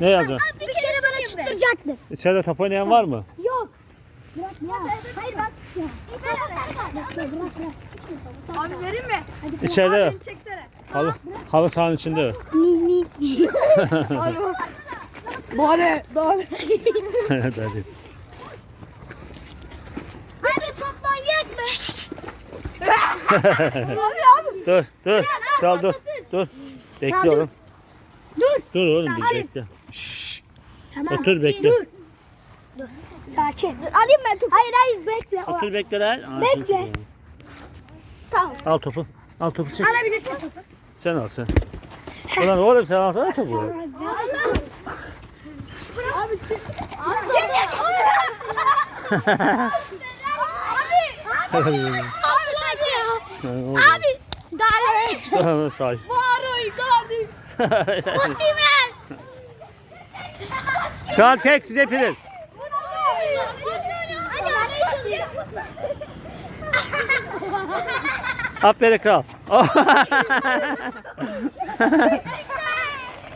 Ne yazacaksın? Bir kere bana çıttıracaktı. İçeride top oynayan var mı? Yok. Bırak ya. Hayır bak. Ya. Bırak bırak bırak. Abi vereyim mi? İçeride çeksene. halı, halı sahanın içinde. Ni ni. Abi. Bari, bari. Hadi. Hadi toptan yak mı? abi abi. Dur dur. Kral dur. Dur. Bekle oğlum. Dur. Dur oğlum bir bekle. Tamam. Otur bekle. Dur. Dur. Sakin. Dur. Alayım ben topu. Hayır hayır bekle. Otur bekle lan. Bekle. Tamam. Al topu. Al topu çek. Alabilirsin topu. Sen al sen. Ulan oğlum sen alsana topu. Allah. Abi siz... Abi Abi. Abi. Dale. Say. Varoy kardeş. Osimen. Kral tek siz hepiniz. Aferin kral.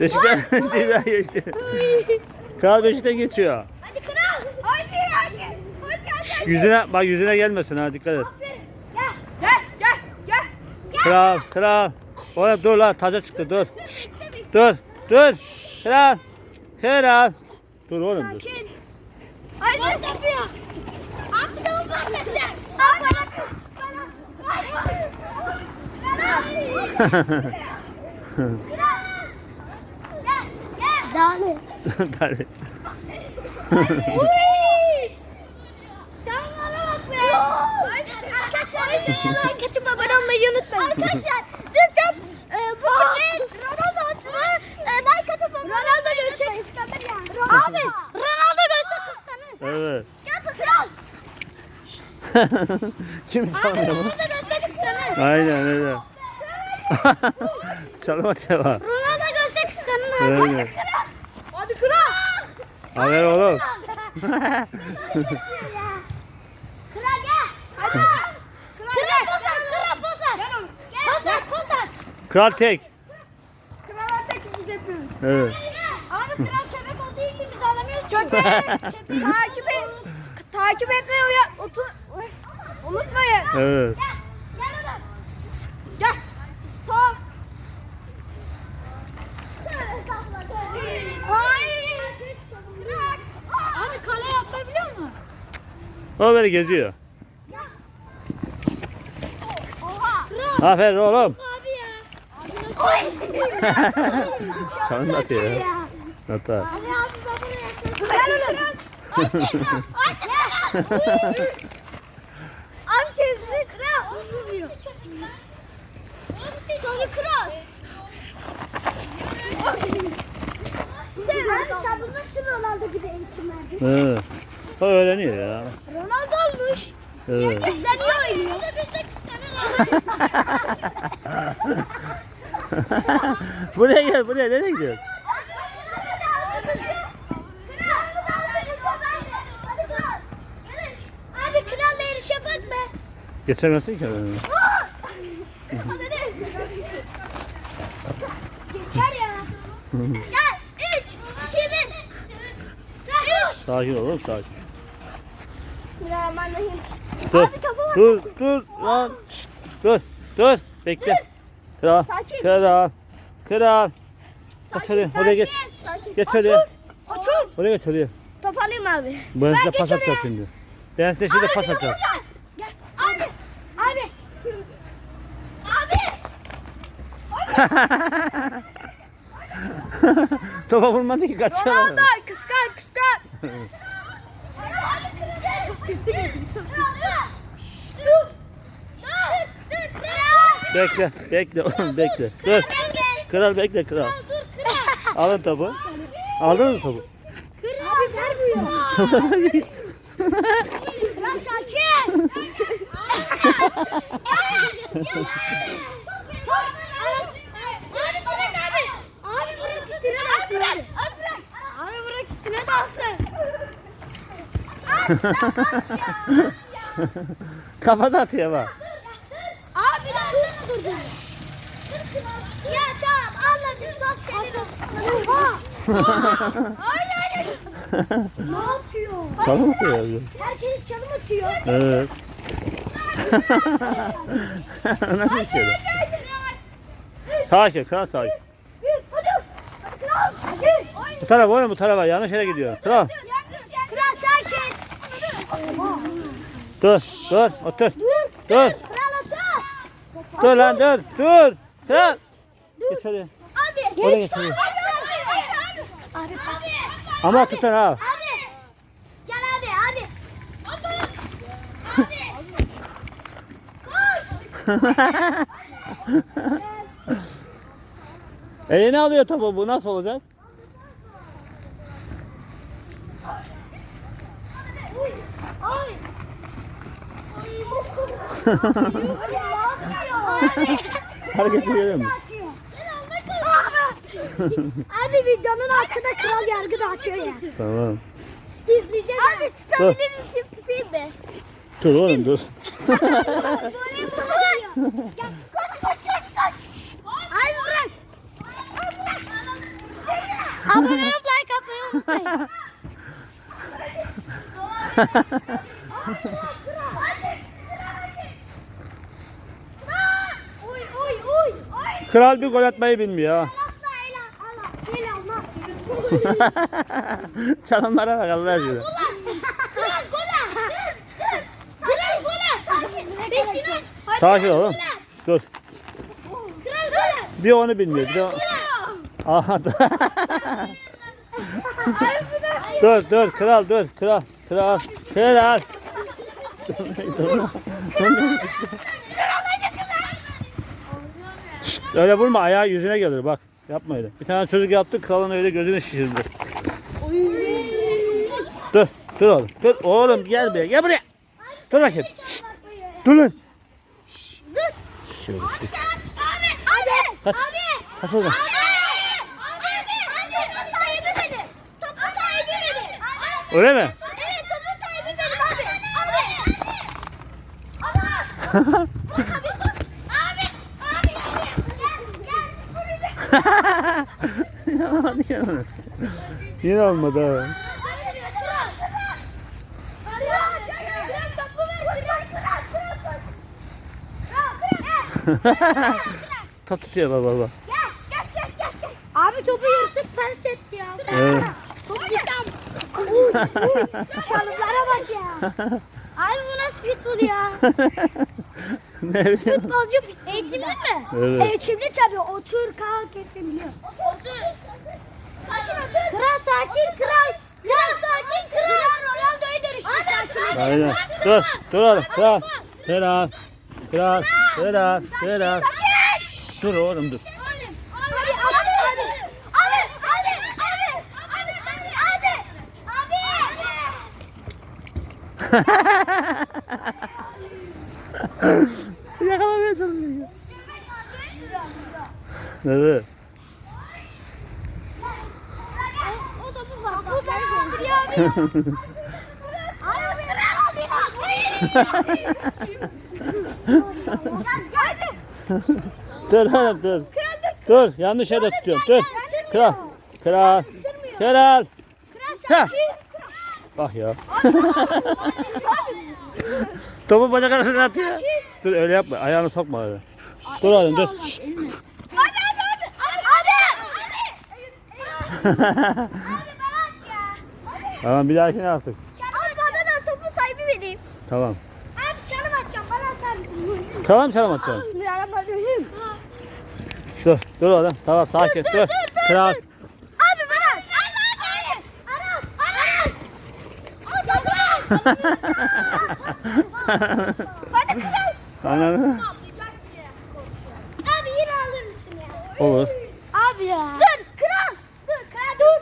Beşiktaş geçti. Kral Beşiktaş geçiyor. Hadi kral. Hadi hadi. Hadi. Yüzüne bak yüzüne gelmesin ha dikkat et. Gel. Gel, gel, gel. Kral, kral. Oğlum dur lan taca çıktı dur. Dur, dur. Kral. Kral. Dur oğlum dur. Yapıyor. Bu bahsedeceğim. Abi bana. Gel. Gel. Dale. Be. Arkadaşlar abone olmayı unutmayın. Arkadaşlar lütfen e, bugün Ronaldo atına e, like atıp abone Ronaldo görse kıskanır ya. Abi Ronaldo görse kıskanır. Evet. Gel kral. Kim çalmıyor bu? Ronaldo görse kıskanır. Aynen öyle. Çalma devam. Ronaldo görse kıskanır. Öyle. Hadi kral. Haber oğlum. Kral gel. Hadi. Kral posat, kral posat. Posat, posat. Kral tek. Krala tek biz yapıyoruz. Evet. Abi kral köpek olduğu için biz alamıyoruz ki. Takip et. Takip etmeyi uya, otur, unutmayın. Evet. Gel oğlum. Gel. Tamam. Hayır. Abi kale yapabiliyor musun? O böyle geziyor. Oha. Aferin oğlum. Abi ya. Oy. Çalın atıyor. Atar. Abi abi babana yakın. Gel oğlum. Abi kendisi kral. Vuruyor. Sonra kral. Sen, sen bunun için Ronaldo gibi eğitim verdin. Evet. O öğreniyor ya. Ronaldo olmuş. Evet. İsteniyor oynuyor. Buraya gel buraya nereye gidiyorsun? Abi kralla yarış yapak mı? Geçemezsin ki. Geçer ya. Gel. 3, 2, 1. 3. Sakin ol oğlum sakin. Bismillahirrahmanirrahim. Dur. Abi. Dur dur lan. Şşt, dur dur. Bekle. Kral. Sakin. Kral. Kral. Aferin oraya geç. Sakin. Geç oraya. Otur. Oraya geç oraya. Top alayım abi. Ben size geç pas atacağım şimdi. Ben size şimdi pas atacağım. Gel. Abi. Abi. Abi. Topa vurmadı ki kaçıyor. Ronaldo kıskan kıskan. Bekle, bekle oğlum bekle. Dur. Kral bekle kral. Dur kral. Alın topu. Aldın mı topu? Abi vermiyor. Kral sakin. Abi bırak abi. Abi bırak üstüne dalsın. Abi bırak. Abi bırak. Abi bırak üstüne dalsın. Kafada atıyor bak. Abi dalsana durdun. Ya tamam anladım top senin. Oha. Ay ay ay. ne yapıyor? Çalım atıyor ya. Herkes çalım atıyor. Evet. Nasıl bir şey? Hadi. Hadi kral. Hadi. Bu tarafa oğlum bu tarafa yanlış yere gidiyor. Kral dur dur otur. Dur. Dur dur lan dur dur. Kral. Geç şuraya. Abi. Oraya geç. oraya. Abi. Ama tutar ha. Abi. Gel abi abi. Abi. Abi. Koş. Eline alıyor topu bu nasıl olacak? Uy. Ay. Hareketi görüyor musun? Abi videonun altında kral yargı dağıtıyor ya. Tamam. İzleyeceğiz. Abi tutabilir misin? Tutayım mı? Dur oğlum dur. Gel, koş koş koş koş. Ay bırak. Abone olup like atmayı unutmayın. Kral bir gol atmayı bilmiyor ha. Çalımlara bak Allah aşkına. Sakin. Ol oğlum. Dur. Bir onu bilmiyor. Bir de. Aha dur dur kral dur kral kral kral. Dur. Şşt, öyle vurma ayağı yüzüne gelir bak. Yapma öyle. Bir tane çocuk yaptı kralın öyle gözünü şişirdi. Dur dur oğlum. Dur oğlum gel buraya gel buraya. Dur bakayım. Şşt, Dur lan. Dur. Şöyle. Abi, abi, Kaç. abi, Kaç oradan. Öyle mi? Evet, topu sahibi benim abi. Abi. Abi, bak. Abi, gel. Vuracak. Yine olmadı. Top tutuyor baba baba. Abi topu yırtıp pert etti ya. Evet. Top gitti. Çalımlara bak ya. Abi bu nasıl pitbull ya? ne bileyim. Futbolcu eğitimli mi? Evet. Eğitimli tabii. Otur kalk hepsini biliyor. Otur. Kral sakin kral. Kral sakin kral. Ronaldo'ya dönüştü sakin. Aynen. Dur. Dur oğlum. Kral. Kral. Kral. Kral. Kral. Sakin. Dur oğlum dur. Abi abi abi. Abi abi abi. Abi abi. Abi. Yakalamaya çalışıyor. Evet. O topu bak. Bu kırıyor abi. Abi abi. Dur oğlum dur. Dur. Yanlış yerde tutuyorum. Dur. Kral. Kral. Kral. Kral Ha. Bak ya. Topu bacak arasına atıyor. Dur öyle yapma. Ayağını sokma öyle. Dur oğlum dur. Şşt. Abi abi abi. Abi. Abi. Abi bırak ya. Tamam bir dahakine artık. Abi bana da topu sahibi vereyim. Tamam. Abi çalım atacağım bana atar mısın? Tamam selam atacağım. Bismillahirrahmanirrahim. Dur. Dur oğlum. Tamam sakin. Dur. Kral. Abi bana at. Abi. Aras. Aras. Abi Hadi kral. Anladın Abi yine alır mısın ya? Olur. Abi ya. Dur kral. Dur kral dur.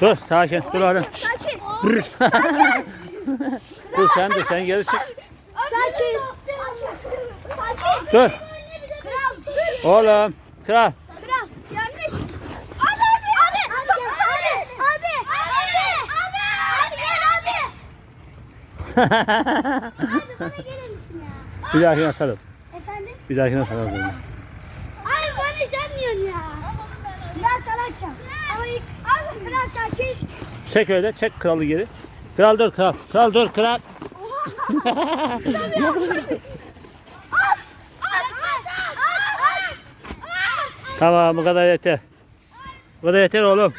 Dur sakin. Dur. Şşt. Sakin. Dur sen dur sen geri çık. Sakin. Sakin. Dur. Kral. Oğlum. Kral. Kral. Yanlış. Abi abi. Abi. Abi. Abi. Abi. Abi. Abi abi. Abi bana gelir misin ya? bir dahakine atalım. Efendim? Bir dahakine atalım. Ay bana sen diyorsun ya. Ben sana açacağım. Ay, al biraz sakin. Çek öyle çek kralı geri. Kral dur kral. Kral dur kral. Tamam bu kadar yeter. Bu kadar yeter oğlum.